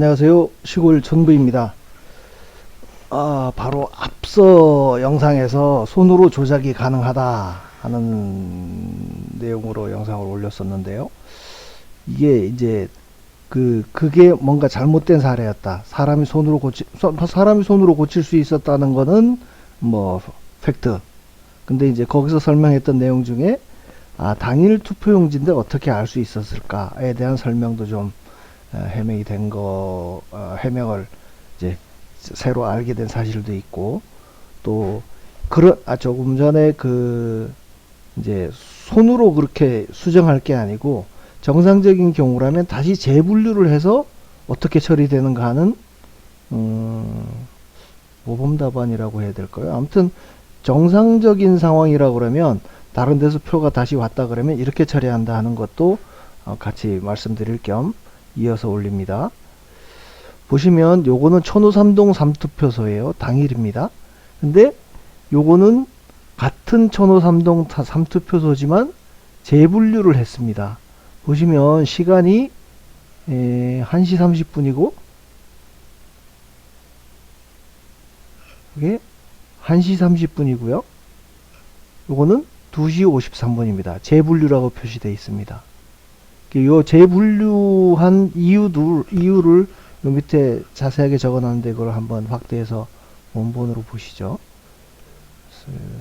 안녕하세요. 시골 전부입니다. 아, 바로 앞서 영상에서 손으로 조작이 가능하다 하는 내용으로 영상을 올렸었는데요. 이게 이제 그 그게 뭔가 잘못된 사례였다. 사람이 손으로 고치 소- 사람이 손으로 고칠 수 있었다는 거는 뭐 팩트. 근데 이제 거기서 설명했던 내용 중에 아, 당일 투표용지인데 어떻게 알 수 있었을까에 대한 설명도 좀 어, 해명이 된 거, 어, 해명을 이제 새로 알게 된 사실도 있고, 또, 그런, 아, 조금 전에 그, 이제 손으로 그렇게 수정할 게 아니고, 정상적인 경우라면 다시 재분류를 해서 어떻게 처리되는가 하는, 음, 모범 답안이라고 해야 될까요? 아무튼, 정상적인 상황이라 그러면, 다른 데서 표가 다시 왔다 그러면 이렇게 처리한다 하는 것도 어, 같이 말씀드릴 겸 이어서 올립니다. 보시면 요거는 천호삼동 삼투표소예요. 당일입니다. 근데 요거는 같은 천호삼동 타- 삼투표소지만 재분류를 했습니다. 보시면 시간이 에, 1시 30분이고 이게 1시 30분이고요. 요거는 2시 53분입니다. 재분류라고 표시되어 있습니다. 요 재분류한 이유들, 이유를 요 밑에 자세하게 적어놨는데 그걸 한번 확대해서 원본으로 보시죠.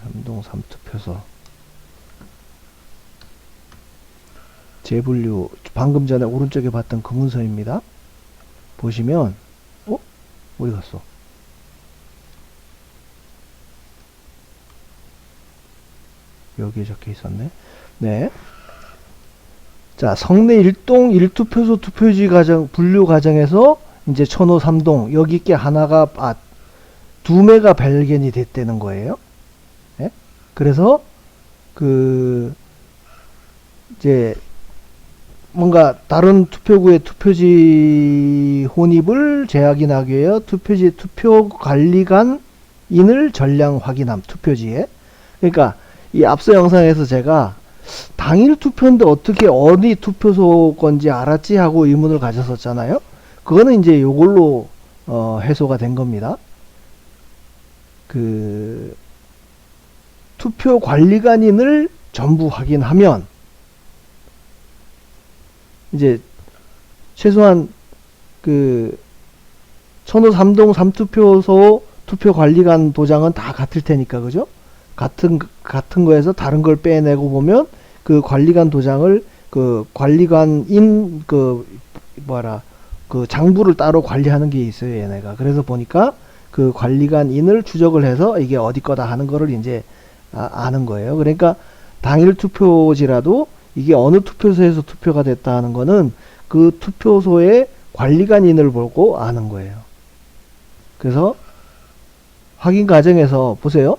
삼동 삼투표소 재분류 방금 전에 오른쪽에 봤던 그 문서입니다. 보시면 어? 어디 갔어? 여기에 적혀 있었네. 네. 자, 성내 1동 1투표소 투표지 과정, 분류 과정에서 이제 천호 3동, 여기 게 하나가, 아, 두 매가 발견이 됐다는 거예요. 예? 그래서, 그, 이제, 뭔가 다른 투표구의 투표지 혼입을 재확인하기 위해 투표지 투표 관리관 인을 전량 확인함, 투표지에. 그러니까, 이 앞서 영상에서 제가 당일 투표인데 어떻게 어디 투표소 건지 알았지 하고 의문을 가졌었잖아요. 그거는 이제 요걸로 어, 해소가 된 겁니다. 그 투표 관리관인을 전부 확인하면 이제 최소한 그 천호 삼동 삼투표소 투표 관리관 도장은 다 같을 테니까 그죠? 같은 같은 거에서 다른 걸 빼내고 보면 그 관리관 도장을 그 관리관인 그 뭐라 그 장부를 따로 관리하는 게 있어요 얘네가. 그래서 보니까 그 관리관인을 추적을 해서 이게 어디 거다 하는 거를 이제 아, 는 거예요. 그러니까 당일 투표지라도 이게 어느 투표소에서 투표가 됐다 하는 거는 그 투표소의 관리관인을 보고 아는 거예요. 그래서 확인 과정에서 보세요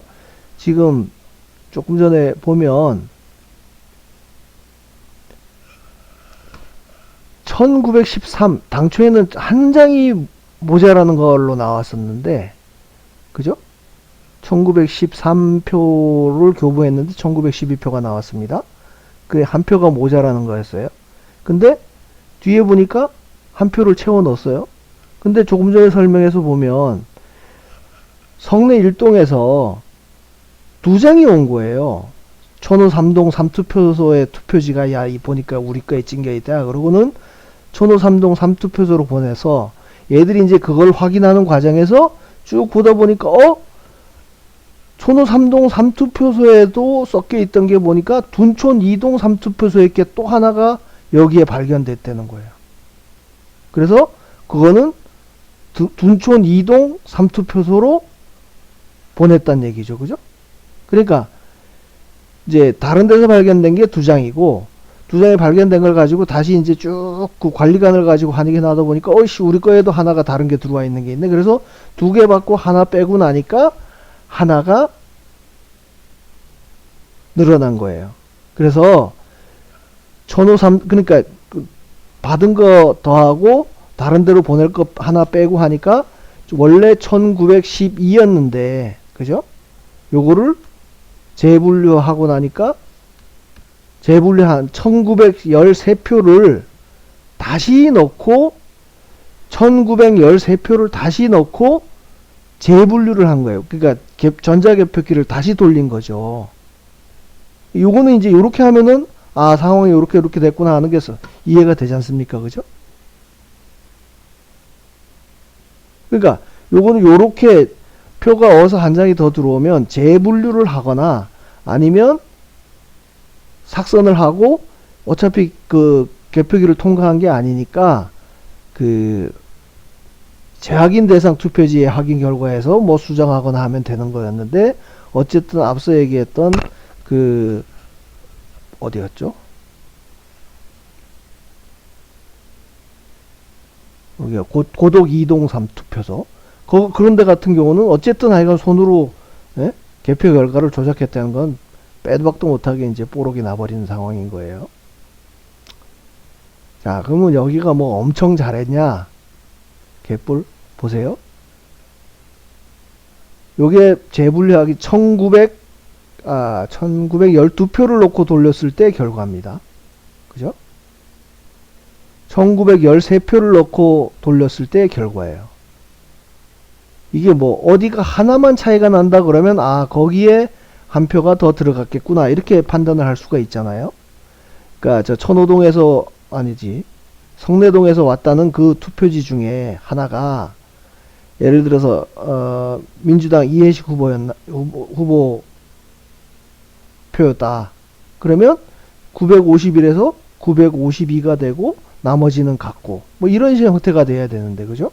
지금 조금 전에 보면 1913 당초에는 한 장이 모자라는 걸로 나왔었는데 그죠? 1913표를 교부했는데 1912표가 나왔습니다. 그 한 표가 모자라는 거였어요. 근데 뒤에 보니까 한 표를 채워 넣었어요. 근데 조금 전에 설명해서 보면 성내 일동에서 두 장이 온 거예요. 천호 삼동 삼투표소의 투표지가 야, 이 보니까 우리 거에 찡겨 있다. 그러고는 천호 삼동 삼투표소로 보내서 얘들이 이제 그걸 확인하는 과정에서 쭉 보다 보니까 어? 천호 삼동 삼투표소에도 섞여 있던 게 보니까 둔촌 이동 삼투표소에 게또 하나가 여기에 발견됐다는 거예요. 그래서 그거는 두- 둔촌 이동 삼투표소로 보냈단 얘기죠. 그죠? 그러니까 이제 다른 데서 발견된 게 두 장이고 두 장이 발견된 걸 가지고 다시 이제 쭉 그 관리관을 가지고 환기해 놔다 보니까 어이씨 우리 거에도 하나가 다른 게 들어와 있는 게 있네. 그래서 두 개 받고 하나 빼고 나니까 하나가 늘어난 거예요. 그래서 천호삼 그러니까 그 받은 거 더하고 다른 데로 보낼 거 하나 빼고 하니까 원래 1912였는데 그죠? 요거를 재분류하고 나니까 재분류한 1913표를 다시 넣고 1913표를 다시 넣고 재분류를 한 거예요. 그러니까 개- 전자개표기를 다시 돌린 거죠. 요거는 이제 이렇게 하면은 아 상황이 이렇게 이렇게 됐구나 하는 게 서- 이해가 되지 않습니까? 그죠? 그러니까 요거는 요렇게 표가 어서 한 장이 더 들어오면 재분류를 하거나 아니면 삭선을 하고 어차피 그 개표기를 통과한 게 아니니까 그 재확인 대상 투표지의 확인 결과에서 뭐 수정하거나 하면 되는 거였는데 어쨌든 앞서 얘기했던 그 어디였죠? 여기가 고, 고독 이동삼 투표소. 거, 그런 데 같은 경우는 어쨌든 하여간 손으로 예? 개표 결과를 조작했다는 건 빼도 박도 못하게 이제 뽀록이 나버리는 상황인 거예요. 자, 그러면 여기가 뭐 엄청 잘했냐? 개뿔 보세요. 요게 재분류하기 1900, 아, 1912표를 놓고 돌렸을 때 결과입니다. 그죠? 1913표를 넣고 돌렸을 때 결과예요. 이게 뭐 어디가 하나만 차이가 난다 그러면 아 거기에 한 표가 더 들어갔겠구나 이렇게 판단을 할 수가 있잖아요. 그러니까 저 천호동에서 아니지 성내동에서 왔다는 그 투표지 중에 하나가 예를 들어서 어, 민주당 이해식 후보였나 후보, 후보 표였다. 그러면 951에서 952가 되고 나머지는 같고 뭐 이런 식의 형태가 돼야 되는데 그죠?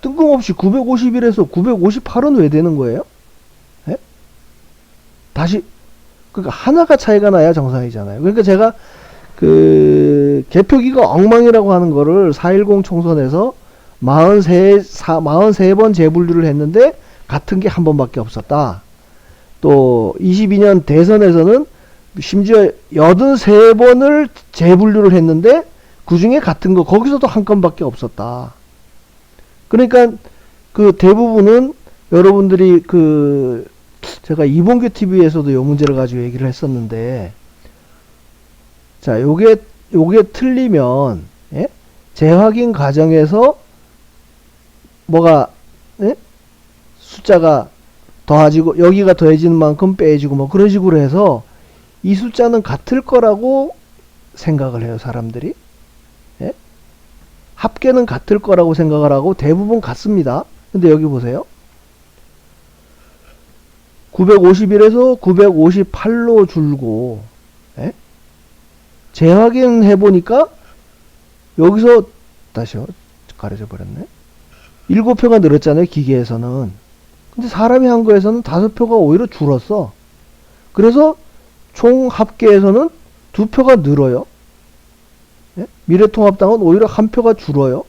뜬금없이 951에서 958은 왜 되는 거예요? 예? 다시 그러니까 하나가 차이가 나야 정상이잖아요. 그러니까 제가 그 개표기가 엉망이라고 하는 거를 4.10 총선에서 43, 4, 43번 재분류를 했는데 같은 게 한 번밖에 없었다. 또 22년 대선에서는 심지어 83번을 재분류를 했는데 그 중에 같은 거 거기서도 한 건밖에 없었다. 그러니까 그 대부분은 여러분들이 그 제가 이봉규 TV에서도 요 문제를 가지고 얘기를 했었는데 자 요게 요게 틀리면 예? 재확인 과정에서 뭐가 예? 숫자가 더해지고 여기가 더해지는 만큼 빼지고 뭐 그런 식으로 해서 이 숫자는 같을 거라고 생각을 해요 사람들이 예? 합계는 같을 거라고 생각을 하고 대부분 같습니다. 근데 여기 보세요. 951에서 958로 줄고 예? 재확인 해 보니까 여기서 다시요. 가려져 버렸네. 7표가 늘었잖아요 기계에서는. 근데 사람이 한 거에서는 5표가 오히려 줄었어. 그래서 총 합계에서는 2표가 늘어요 예? 미래통합당은 오히려 한 표가 줄어요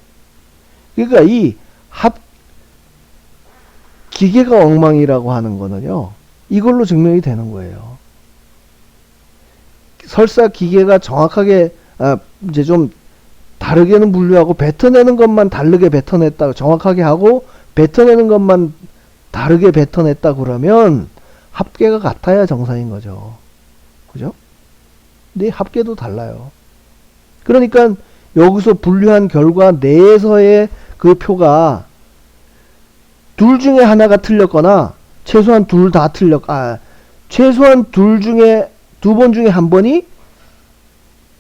그러니까 이 합 기계가 엉망이라고 하는 거는요 이걸로 증명이 되는 거예요 설사 기계가 정확하게 아, 이제 좀 다르게는 분류하고 뱉어내는 것만 다르게 뱉어냈다 정확하게 하고 뱉어내는 것만 다르게 뱉어냈다 그러면 합계가 같아야 정상인 거죠 그죠? 근데 합계도 달라요 그러니까 여기서 분류한 결과 내에서의 그 표가 둘 중에 하나가 틀렸거나 최소한 둘 다 틀렸 아 최소한 둘 중에 두 번 중에 한 번이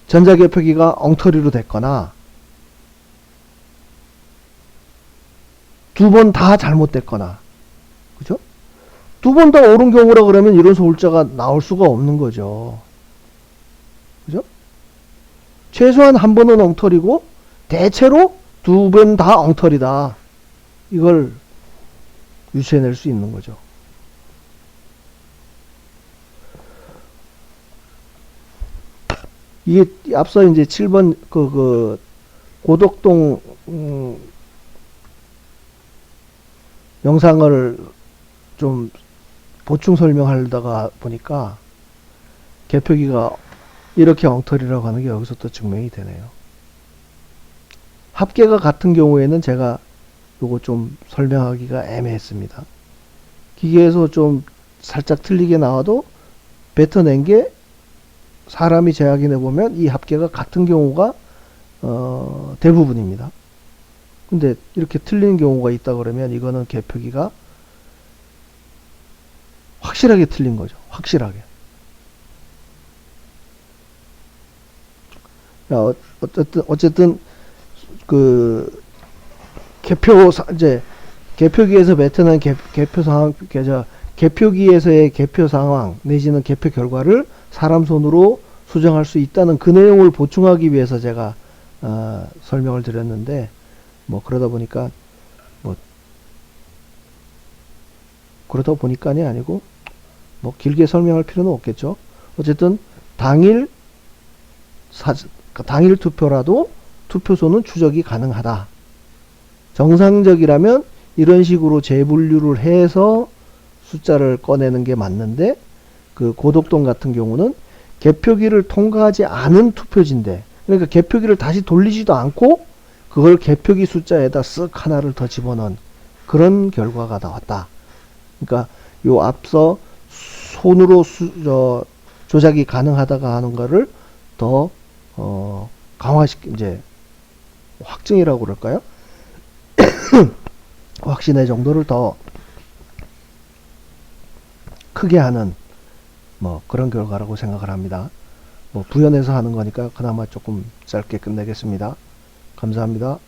전자개표기가 엉터리로 됐거나 두 번 다 잘못됐거나 그죠? 두 번 다 옳은 경우라 그러면 이런 소홀자가 나올 수가 없는 거죠. 최소한 한 번은 엉터리고 대체로 두 번 다 엉터리다. 이걸 유추해낼 수 있는 거죠. 이게 앞서 이제 7번 그, 그 고덕동 음, 영상을 좀 보충 설명하다가 보니까 개표기가 이렇게 엉터리라고 하는 게 여기서 또 증명이 되네요. 합계가 같은 경우에는 제가 요거 좀 설명하기가 애매했습니다. 기계에서 좀 살짝 틀리게 나와도 뱉어낸 게 사람이 재확인해 보면 이 합계가 같은 경우가 어, 대부분입니다. 근데 이렇게 틀린 경우가 있다 그러면 이거는 개표기가 확실하게 틀린 거죠. 확실하게. 어, 어쨌든 어쨌든 그 개표 사, 이제 개표기에서 나타난 개, 개표 상황 계좌 개표기에서의 개표 상황 내지는 개표 결과를 사람 손으로 수정할 수 있다는 그 내용을 보충하기 위해서 제가 어, 설명을 드렸는데 뭐 그러다 보니까 뭐 그러다 보니까니 아니고 뭐 길게 설명할 필요는 없겠죠. 어쨌든 당일 사 그러니까 당일 투표라도 투표소는 추적이 가능하다. 정상적이라면 이런 식으로 재분류를 해서 숫자를 꺼내는 게 맞는데 그 고덕동 같은 경우는 개표기를 통과하지 않은 투표지인데 그러니까 개표기를 다시 돌리지도 않고 그걸 개표기 숫자에다 쓱 하나를 더 집어넣은 그런 결과가 나왔다. 그러니까 요 앞서 손으로 수, 저, 조작이 가능하다가 하는 거를 더 어, 강화시키 이제 확증이라고 그럴까요? 확신의 정도를 더 크게 하는 뭐 그런 결과라고 생각을 합니다. 뭐 부연해서 하는 거니까 그나마 조금 짧게 끝내겠습니다. 감사합니다.